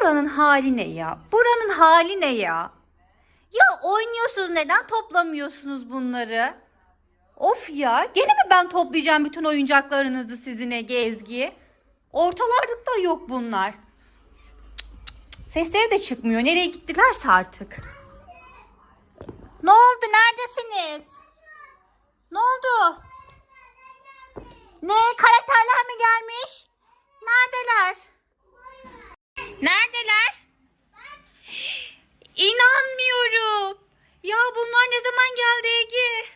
Buranın hali ne ya? Buranın hali ne ya? Ya oynuyorsunuz neden toplamıyorsunuz bunları? Of ya gene mi ben toplayacağım bütün oyuncaklarınızı sizin Ege Ezgi? Ortalarda da yok bunlar. Sesleri de çıkmıyor. Nereye gittilerse artık. Ne oldu? Neredesiniz? Ne oldu? Ne? Karakterler mi gelmiş? Neredeler? Neredeler? İnanmıyorum. Ya bunlar ne zaman geldi Ege?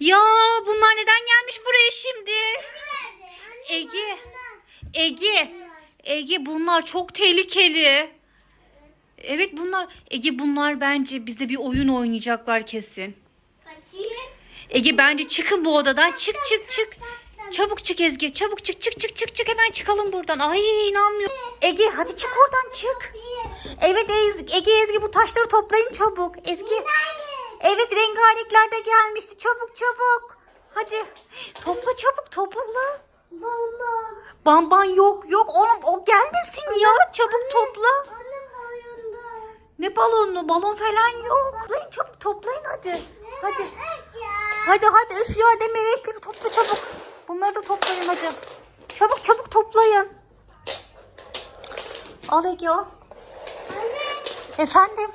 Ya bunlar neden gelmiş buraya şimdi? Ege. Ege. Ege bunlar çok tehlikeli. Evet bunlar Ege bunlar bence bize bir oyun oynayacaklar kesin. Ege bence çıkın bu odadan. Çık çık çık. Çabuk çık Ezgi. Çabuk çık çık çık çık çık hemen çıkalım buradan. Ay inanmıyorum. Ege hadi çık oradan çık. Evet Ezgi, Ege Ezgi bu taşları toplayın çabuk. Ezgi. Evet rengarenkler de gelmişti. Çabuk çabuk. Hadi. Topla çabuk topla. Bamban yok yok. Oğlum o gelmesin ya. Çabuk topla. Ne balonu? Balon falan yok. Toplayın çabuk toplayın hadi. Hadi. Hadi hadi üf ya deme renkleri topla çabuk. Bunları da toplayın hadi. Çabuk çabuk toplayın. Al Ege al. Efendim?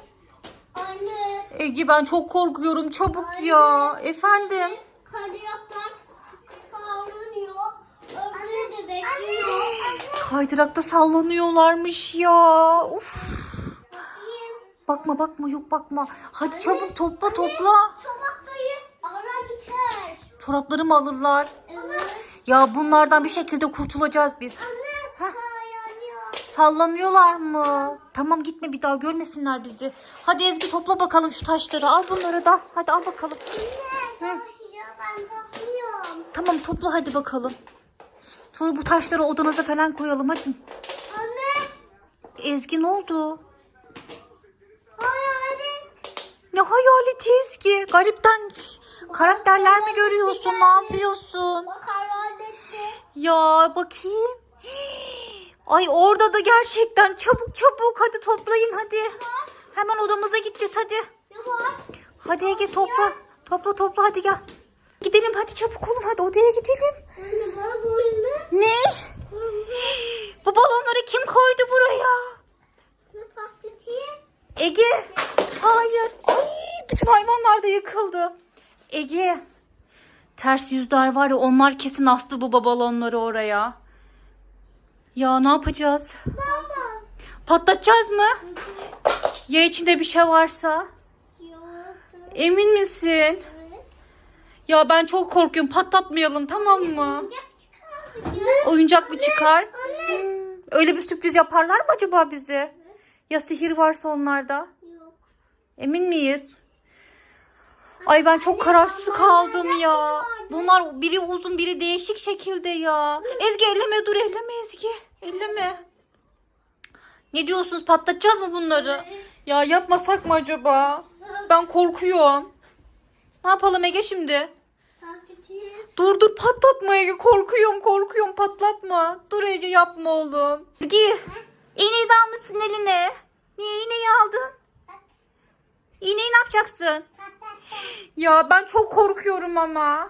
Anne, Ege ben çok korkuyorum çabuk ya. Efendim? kardiyaklar sallanıyor. Öbürü de bekliyor. Kaydırakta sallanıyorlarmış ya. Uf. Bakma bakma yok bakma. Hadi çabuk topla topla. Çobaktayı ara geçer. Çoraplarımı alırlar. Ya bunlardan bir şekilde kurtulacağız biz. Anne, Sallanıyorlar mı? Tamam gitme bir daha görmesinler bizi. Hadi Ezgi topla bakalım şu taşları. Al bunları da. Hadi al bakalım. Anne, ya ben topluyorum. Tamam topla hadi bakalım. Sonra bu taşları odanıza falan koyalım hadi. Anne, Ezgi ne oldu? hayal Ne hayaleti Ezgi? Garipten karakterler mi görüyorsun? Ne yapıyorsun? Bak etti. Ya bakayım. Ay orada da gerçekten çabuk çabuk hadi toplayın hadi. Hemen odamıza gideceğiz hadi. Hadi Ege topla. Topla topla hadi gel. Gidelim hadi çabuk olun hadi odaya gidelim. Ne? Bu balonları kim koydu buraya? Ege. Hayır. Ay, bütün hayvanlar da yıkıldı. Ege. Ters yüzler var ya onlar kesin astı bu balonları oraya. Ya ne yapacağız? Baba. Patlatacağız mı? Ya içinde bir şey varsa? Yok. Emin misin? Evet. Ya ben çok korkuyorum. Patlatmayalım tamam mı? Oyuncak çıkar. Oyuncak mı çıkar? Anne. Hmm, Öyle bir sürpriz yaparlar mı acaba bize? Ya sihir varsa onlarda? Yok. Emin miyiz? Ay ben çok kararsız kaldım ya. Bunlar biri uzun biri değişik şekilde ya. Ezgi elleme dur elleme Ezgi. Elleme. Ne diyorsunuz patlatacağız mı bunları? Ya yapmasak mı acaba? Ben korkuyorum. Ne yapalım Ege şimdi? Dur dur patlatma Ege korkuyorum korkuyorum patlatma. Dur Ege yapma oğlum. Ezgi iğneyi de almışsın eline. Niye iğneyi aldın? İğneyi ne yapacaksın? Ya ben çok korkuyorum ama.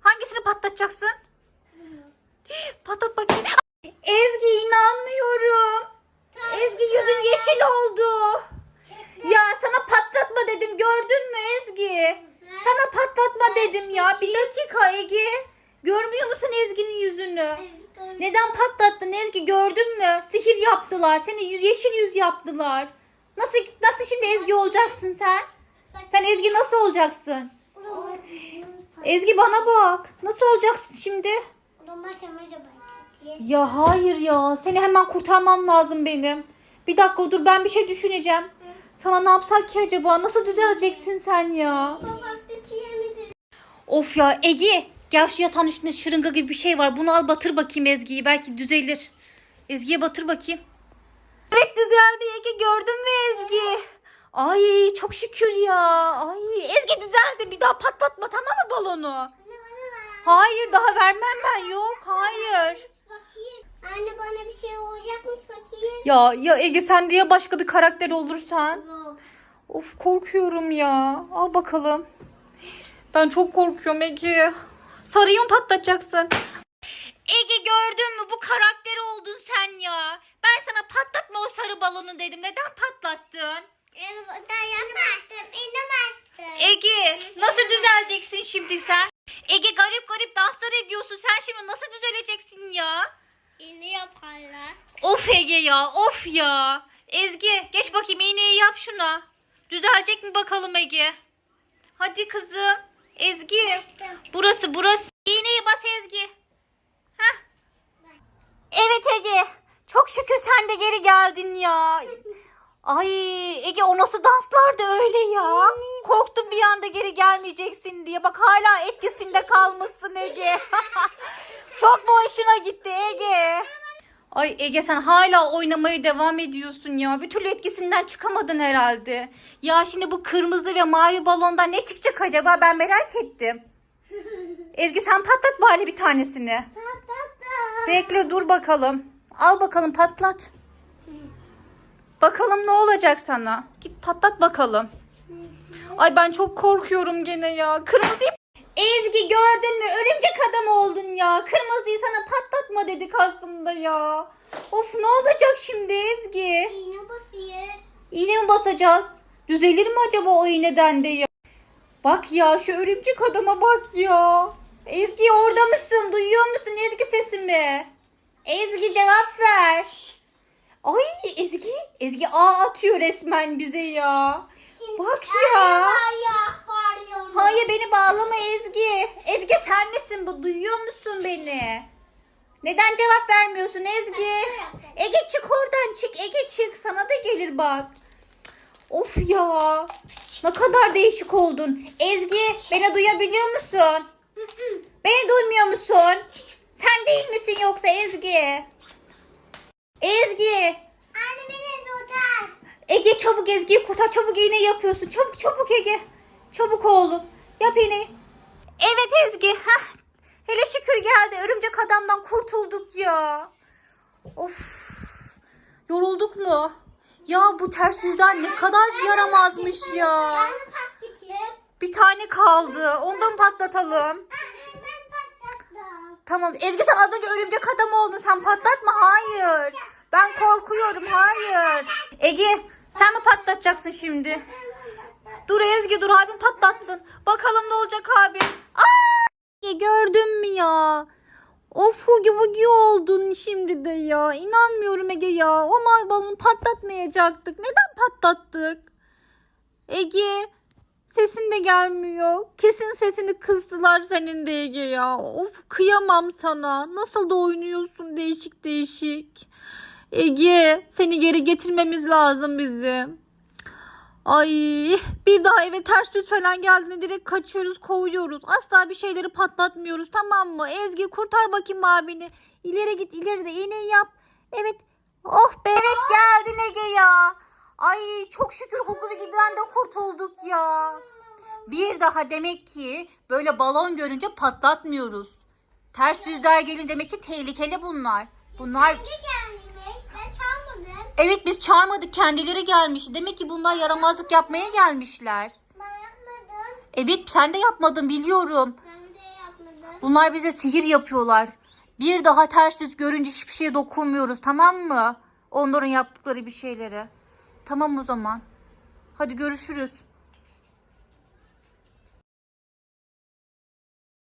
Hangisini patlatacaksın? Patlat bakayım. Ezgi inanmıyorum. Ezgi yüzün yeşil oldu. Ya sana patlatma dedim gördün mü Ezgi? Sana patlatma dedim ya. Bir dakika Ege. Görmüyor musun Ezgi'nin yüzünü? Neden patlattın Ezgi gördün mü? Sihir yaptılar. Seni yeşil yüz yaptılar. Nasıl nasıl şimdi Ezgi olacaksın sen? Sen Ezgi nasıl olacaksın? Ezgi bana bak. Nasıl olacaksın şimdi? Ya hayır ya. Seni hemen kurtarmam lazım benim. Bir dakika dur ben bir şey düşüneceğim. Sana ne yapsak ki acaba? Nasıl düzeleceksin sen ya? Of ya Ege. Gel şu yatağın üstünde şırınga gibi bir şey var. Bunu al batır bakayım Ezgi'yi. Belki düzelir. Ezgi'ye batır bakayım. Evet düzeldi Ege. Gördün mü Ezgi? Ay çok şükür ya. Ay Ezgi düzeldi. Bir daha patlatma tamam mı balonu? Hayır daha vermem ben. Yok hayır. Bakayım. Ya ya Ege sen diye başka bir karakter olursan. Yok. Of korkuyorum ya. Al bakalım. Ben çok korkuyorum Ege. Sarıyı mı patlatacaksın? Ege gördün mü bu karakter oldun sen ya. Ben sana patlatma o sarı balonu dedim. Neden patlattın? Yani ben yapmadım. Yine bastım. Ege nasıl düzeleceksin şimdi sen? Ege garip garip danslar ediyorsun. Sen şimdi nasıl düzeleceksin ya? Yine yaparlar. Of Ege ya of ya. Ezgi geç bakayım iğneyi yap şuna. Düzelecek mi bakalım Ege? Hadi kızım. Ezgi. Bastım. Burası burası. İğneyi bas Ezgi. Heh. Evet Ege. Çok şükür sen de geri geldin ya. Ay Ege o nasıl danslardı öyle ya. Korktum bir anda geri gelmeyeceksin diye. Bak hala etkisinde kalmışsın Ege. Çok mu hoşuna gitti Ege? Ay Ege sen hala oynamaya devam ediyorsun ya. Bir türlü etkisinden çıkamadın herhalde. Ya şimdi bu kırmızı ve mavi balondan ne çıkacak acaba ben merak ettim. Ezgi sen patlat bari bir tanesini. Patlattım. Bekle dur bakalım. Al bakalım patlat. Bakalım ne olacak sana. Git patlat bakalım. Ay ben çok korkuyorum gene ya. Kırmızı Ezgi gördün mü? Örümcek adam oldun ya. Kırmızıyı sana patlatma dedik aslında ya. Of ne olacak şimdi Ezgi? İğne basıyor. İğne mi basacağız? Düzelir mi acaba o iğneden de ya? Bak ya şu örümcek adama bak ya. Ezgi orada mısın? Duyuyor musun Ezgi sesimi? Ezgi cevap ver. Ay Ezgi, Ezgi ağ atıyor resmen bize ya. Bak ya. Hayır beni bağlama Ezgi. Ezgi sen misin bu? Duyuyor musun beni? Neden cevap vermiyorsun Ezgi? Ege çık oradan çık. Ege çık. Sana da gelir bak. Of ya. Ne kadar değişik oldun. Ezgi beni duyabiliyor musun? Beni duymuyor musun? Sen değil misin yoksa Ezgi? Ezgi. Anne beni tutar. Ege çabuk Ezgi'yi kurtar. Çabuk iğne yapıyorsun. Çabuk çabuk Ege. Çabuk oğlum. Yap iğneyi. Evet Ezgi. Heh. Hele şükür geldi. Örümcek adamdan kurtulduk ya. Of. Yorulduk mu? Ya bu ters yüzden ne kadar yaramazmış ya. Ben de patlatayım. Bir tane kaldı. Ondan patlatalım. Tamam. Ezgi sen az önce örümcek adam oldun. Sen patlatma. Hayır. Ben korkuyorum. Hayır. Ege sen mi patlatacaksın şimdi? Dur Ezgi dur abim patlatsın. Bakalım ne olacak abi. Aa! Gördün mü ya? Of hugi vugi oldun şimdi de ya. İnanmıyorum Ege ya. O mavi balonu patlatmayacaktık. Neden patlattık? Ege sesin de gelmiyor. Kesin sesini kıstılar senin de Ege ya. Of kıyamam sana. Nasıl da oynuyorsun değişik değişik. Ege seni geri getirmemiz lazım bizim. Ay bir daha eve ters yüz falan geldiğinde direkt kaçıyoruz kovuyoruz. Asla bir şeyleri patlatmıyoruz tamam mı? Ezgi kurtar bakayım abini. İleri git ileri de iğneyi yap. Evet. Oh be evet geldin Ege ya. Ay çok şükür Hugo ve Gide'den de ya. Bir daha demek ki böyle balon görünce patlatmıyoruz. Ters yüzler gelin demek ki tehlikeli bunlar. Bunlar evet biz çağırmadık kendileri gelmiş. Demek ki bunlar yaramazlık yapmaya gelmişler. Ben yapmadım. Evet sen de yapmadın biliyorum. Ben de yapmadım. Bunlar bize sihir yapıyorlar. Bir daha ters yüz görünce hiçbir şeye dokunmuyoruz tamam mı? Onların yaptıkları bir şeylere. Tamam o zaman. Hadi görüşürüz.